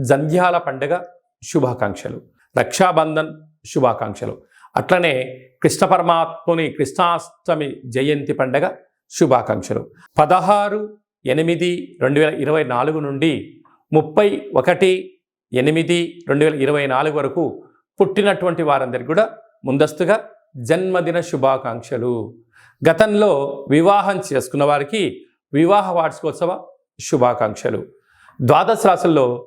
జంధ్యాల పండుగ శుభాకాంక్షలు. రక్షాబంధన్ శుభాకాంక్షలు. అట్లనే కృష్ణ పరమాత్ముని కృష్ణాష్టమి జయంతి పండగ శుభాకాంక్షలు. పదహారు ఎనిమిది రెండు వేల ఇరవై నాలుగు నుండి ముప్పై ఒకటి ఎనిమిది రెండు వేల ఇరవై నాలుగు వరకు పుట్టినటువంటి వారందరికీ కూడా ముందస్తుగా జన్మదిన శుభాకాంక్షలు. గతంలో వివాహం చేసుకున్న వారికి వివాహ వార్షికోత్సవ శుభాకాంక్షలు. ద్వాదశ రాశుల్లో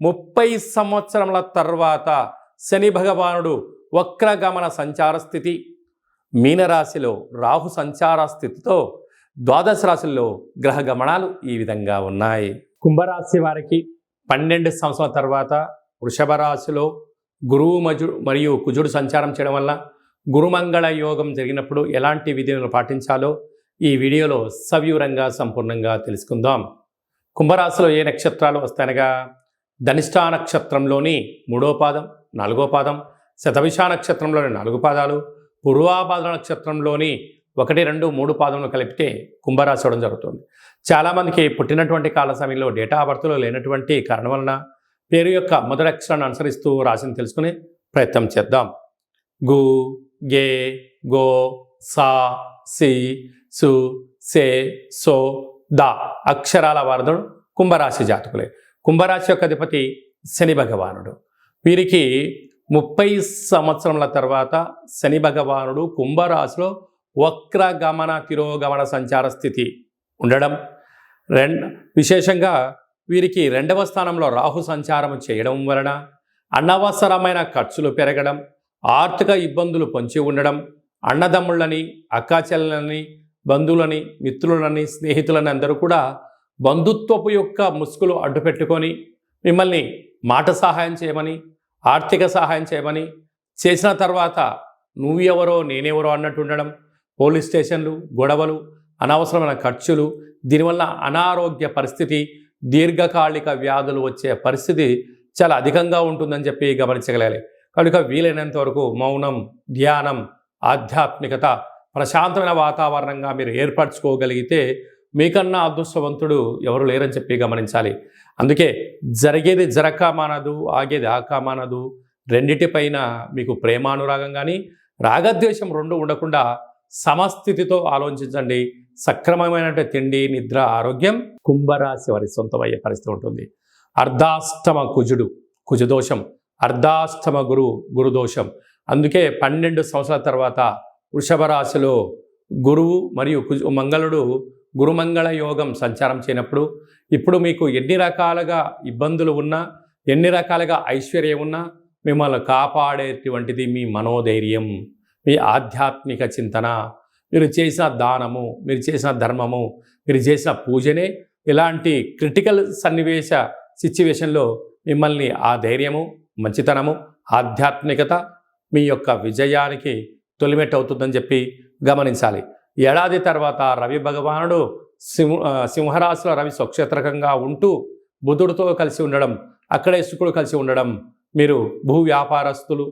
ముప్పై సంవత్సరముల తర్వాత శని భగవానుడు వక్రగమన సంచార స్థితి. మీనరాశిలో రాహు సంచార స్థితితో ద్వాదశ రాశుల్లో గ్రహ గమనాలు ఈ విధంగా ఉన్నాయి. కుంభరాశి వారికి పన్నెండు సంవత్సరాల తర్వాత వృషభ రాశిలో గురువు మజు మరియు కుజుడు సంచారం చేయడం వల్ల గురుమంగళ యోగం జరిగినప్పుడు ఎలాంటి విధులను పాటించాలో ఈ వీడియోలో సవివరంగా సంపూర్ణంగా తెలుసుకుందాం. కుంభరాశిలో ఏ నక్షత్రాలు వస్తాయనగా? ధనిష్టా నక్షత్రంలోని మూడో పాదం నాలుగో పాదం శతవిషా నక్షత్రంలోని నాలుగు పాదాలు పూర్వాపాద నక్షత్రంలోని ఒకటి రెండు మూడు పాదములు కలిపితే కుంభరాశి అవడం జరుగుతుంది. చాలామందికి పుట్టినటువంటి కాల సమయంలో డేటా బర్త్లో లేనటువంటి కారణం వలన పేరు యొక్క మొదటి అక్షరాన్ని అనుసరిస్తూ రాశిని తెలుసుకునే ప్రయత్నం చేద్దాం. గు గే గో సా సి సు సే సో ద అక్షరాల వారధుడు కుంభరాశి జాతకులే. కుంభరాశి యొక్క అధిపతి శని భగవానుడు. వీరికి ముప్పై సంవత్సరముల తర్వాత శని భగవానుడు కుంభరాశిలో వక్రగమన తిరోగమన సంచార స్థితి ఉండడం. రెండ్ విశేషంగా వీరికి రెండవ స్థానంలో రాహు సంచారం చేయడం వలన అనవసరమైన ఖర్చులు పెరగడం ఆర్థిక ఇబ్బందులు పొంచి ఉండడం అన్నదమ్ముళ్ళని అక్కాచెల్లని బంధువులని మిత్రులని స్నేహితులని అందరూ కూడా బంధుత్వపు యొక్క ముసుగులు అడ్డుపెట్టుకొని మిమ్మల్ని మాట సహాయం చేయమని ఆర్థిక సహాయం చేయమని చేసిన తర్వాత నువ్వు ఎవరో నేనెవరో అన్నట్టు ఉండడం పోలీస్ స్టేషన్లు గొడవలు అనవసరమైన ఖర్చులు దీనివల్ల అనారోగ్య పరిస్థితి దీర్ఘకాలిక వ్యాధులు వచ్చే పరిస్థితి చాలా అధికంగా ఉంటుందని చెప్పి గమనించగలగాలి. కనుక వీలైనంత వరకు మౌనం ధ్యానం ఆధ్యాత్మికత ప్రశాంతమైన వాతావరణంగా మీరు ఏర్పరచుకోగలిగితే మీకన్నా అదృష్టవంతుడు ఎవరు లేరని చెప్పి గమనించాలి. అందుకే జరిగేది జరక మానదు ఆగేది ఆక మానదు. రెండిటిపైన మీకు ప్రేమానురాగం కానీ రాగద్వేషం రెండు ఉండకుండా సమస్థితితో ఆలోచించండి. సక్రమమైన తిండి నిద్ర ఆరోగ్యం కుంభరాశి వారి సొంతమయ్యే పరిస్థితి ఉంటుంది. అర్ధాష్టమ కుజుడు కుజదోషం. అర్ధాష్టమ గురు గురుదోషం. అందుకే పన్నెండు సంవత్సరాల తర్వాత వృషభ రాశిలో గురువు మరియు కుజు మంగళుడు గురుమంగళ యోగం సంచారం చేయనప్పుడు ఇప్పుడు మీకు ఎన్ని రకాలుగా ఇబ్బందులు ఉన్నా ఎన్ని రకాలుగా ఐశ్వర్యం ఉన్నా మిమ్మల్ని కాపాడేటువంటిది మీ మనోధైర్యం మీ ఆధ్యాత్మిక చింతన. మీరు చేసిన దానము మీరు చేసిన ధర్మము మీరు చేసిన పూజనే ఇలాంటి క్రిటికల్ సన్నివేశ సిచ్యువేషన్లో మిమ్మల్ని ఆ ధైర్యము మంచితనము ఆధ్యాత్మికత మీ యొక్క విజయానికి తొలిమెట్టు అవుతుందని చెప్పి గమనించాలి. ఏడాది తర్వాత రవి భగవానుడు సింహ సింహరాశిలో రవి స్వక్షేత్రకంగా ఉంటూ బుధుడితో కలిసి ఉండడం అక్కడే శుకుడు కలిసి ఉండడం మీరు భూ వ్యాపారస్తులు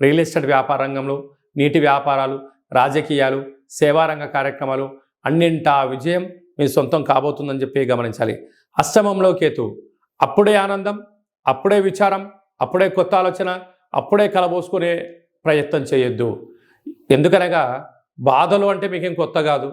రియల్ ఎస్టేట్ వ్యాపార రంగంలో నీటి వ్యాపారాలు రాజకీయాలు సేవారంగ కార్యక్రమాలు అన్నింటా విజయం మీ సొంతం కాబోతుందని చెప్పి గమనించాలి. అష్టమంలో కేతు అప్పుడే ఆనందం అప్పుడే విచారం అప్పుడే కొత్త ఆలోచన అప్పుడే కలబోసుకునే ప్రయత్నం చేయొద్దు. ఎందుకనగా బాధలు అంటే మీకేం కొత్త కాదు.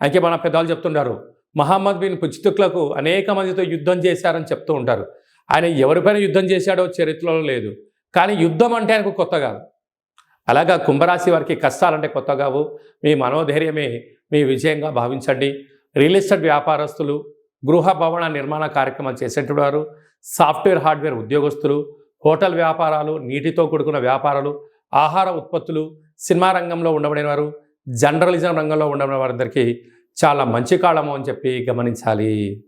అయితే మన పెద్దవాళ్ళు చెప్తుంటారు మహమ్మద్ బిన్ పుచ్చితుక్లకు అనేక మందితో యుద్ధం చేశారని చెప్తూ ఉంటారు. ఆయన ఎవరిపైన యుద్ధం చేశాడో చరిత్రలో లేదు. కానీ యుద్ధం అంటే ఆయనకు కొత్త కాదు. అలాగా కుంభరాశి వారికి కష్టాలంటే కొత్త కావు. మీ మనోధైర్యమే మీ విజయంగా భావించండి. రియల్ ఎస్టేట్ వ్యాపారస్తులు గృహ భవన నిర్మాణ కార్యక్రమాలు చేసేటువంటి వారు సాఫ్ట్వేర్ హార్డ్వేర్ ఉద్యోగస్తులు హోటల్ వ్యాపారాలు నీటితో కూడుకున్న వ్యాపారాలు ఆహార ఉత్పత్తులు సినిమా రంగంలో ఉండబడిన వారు జర్నలిజం రంగంలో ఉండబడిన వారందరికీ చాలా మంచి కాలము అని చెప్పి గమనించాలి.